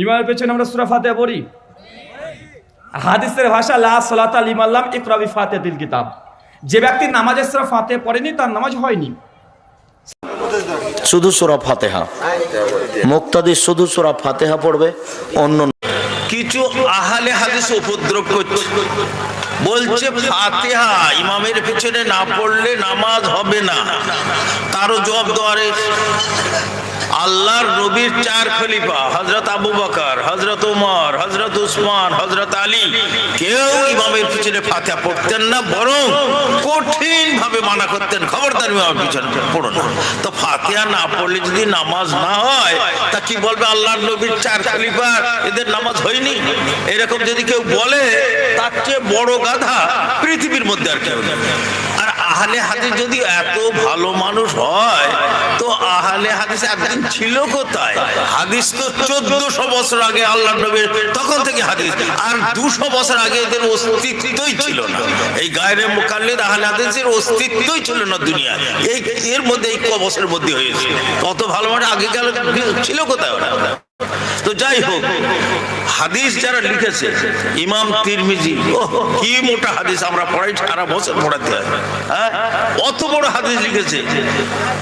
ইমামের পেছনে আমরা সুরা ফাতে পড়ি? হাদিসের ভাষা লা সালাত ইমাল্লাম ইকরাবি ফাতে দিল কিতাব। যে ব্যক্তি নামাজের সুরা ফাতে পড়েনি তার নামাজ হয়নি। শুধু সুরা ফাতেহা। মুক্তাদি শুধু সুরা ফাতেহা পড়বে অন্য কিছু আহালে হাদিস উপদ্রব করছে। বলছে ফাতেহা, ইমামের পেছনে না পড়লে নামাজ হবে না। তারও জবাব দেওয়ারে আল্লাহর নবীর চার খলিফা হজরত আবু বকর হজরত উমর হজরত উসমান হজরত আলী, কেউ ইমামের পিছনে ফাতেহা পড়তেন না, বরং কঠিন ভাবে মানা করতেন। খবরদার ইমামের পিছনে পড়ো না তো ফাতেহা না পড়লে যদি নামাজ না হয়, তা কি বলবে আল্লাহর নবীর চার খলিফা? এদের নামাজ হয়নি। এরকম যদি কেউ বলে তার চেয়ে বড় গাধা পৃথিবীর মধ্যে আর কেউ আর আহলে হাদিস যদি এত ভালো মানুষ হয়, তো আহলে হাদিস একদিন ছিল কোথায়? হাদিস তো চোদ্দশো বছর আগে আল্লাহ নবীর তখন থেকে হাদিস। আর দুশো বছর আগে এদের অস্তিত্বই ছিল না। এই গায়ের মোকাল্লিদ আহলে হাদিসের অস্তিত্বই ছিল না দুনিয়া। এই এর মধ্যে এই ক বছরের মধ্যে হয়েছে। কত ভালো মানে আগে গেল, ছিল কোথায় ওরা? তো যাই হোক, হাদিস যারা লিখেছে, ইমাম তিরমিজি কি মোটা হাদিস আমরা পড়াই, সারা বছর পড়াতে হয় হ্যাঁ? অত বড় হাদিস লিখেছে।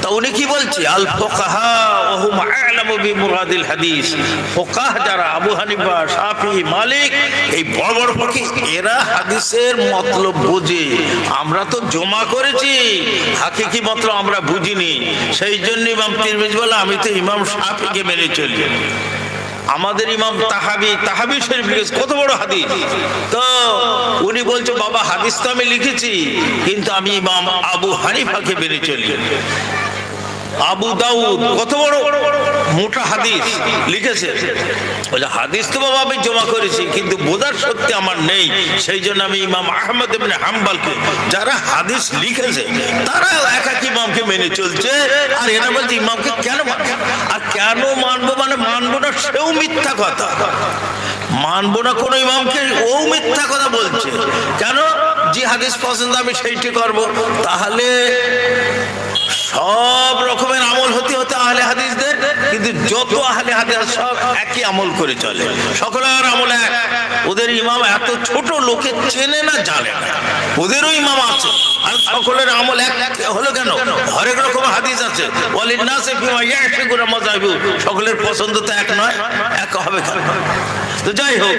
তা উনি কি বলছে? আল ফোকাহা ওহুম আ'লামু বি মুরাদিল হাদিস। ফোকাহ যারা আবু হানিফা, শাফি, মালিক, এই বড় বড় ফকি এরা হাদিসের মতলব বোঝে। আমরা তো জমা করেছি, হাকিকি মতলব আমরা বুঝিনি। সেই জন্য ইমাম তিরমিজি বলে, আমি তো ইমাম শাফিকে মেনে চলি। আমাদের ইমাম তাহাবি তাহাবি শরীফ লিখেছে, কত বড় হাদিস। তো উনি বলছে, বাবা, হাদিস তো আমি লিখেছি, কিন্তু আমি ইমাম আবু হানিফাকে মেনে চলি। আবু দাউদ, কত বড় মোটা হাদিস লিখেছে। বলে, হাদিস তো বাবা, আমি জমা করেছি, কিন্তু বোঝার শক্তি আমার নেই, সেই জন্য আমি ইমাম আহমদ ইবনে হাম্বালকে, যারা হাদিস লিখেছে, তারা একাক ইমামকে মেনে চলছে, আর এরা বলছে, ইমামকে কেন মানবো? কেন মানবো? মানে মানবো না সেও মিথ্যা কথা। মানবো না কোনো ইমামকে ও মিথ্যা কথা বলছে। কেন? যে হাদিস পছন্দ আমি সেইটি করব। তাহলে সব রকমের আমল হতে হতে আহলে হাদিসদের, কিন্তু যত আহলে হাদিস সব একই আমল করে চলে। সকলের আমল এক। ওদের ইমাম এত ছোট, লোকে চেনে না, জানে না। ওদেরও ইমাম আছে। আর সকলের আমল এক হলো কেন? হরেক রকম হাদিস আছে। সকলের পছন্দ তো এক নয়, এক হবে কেন? তো যাই হোক।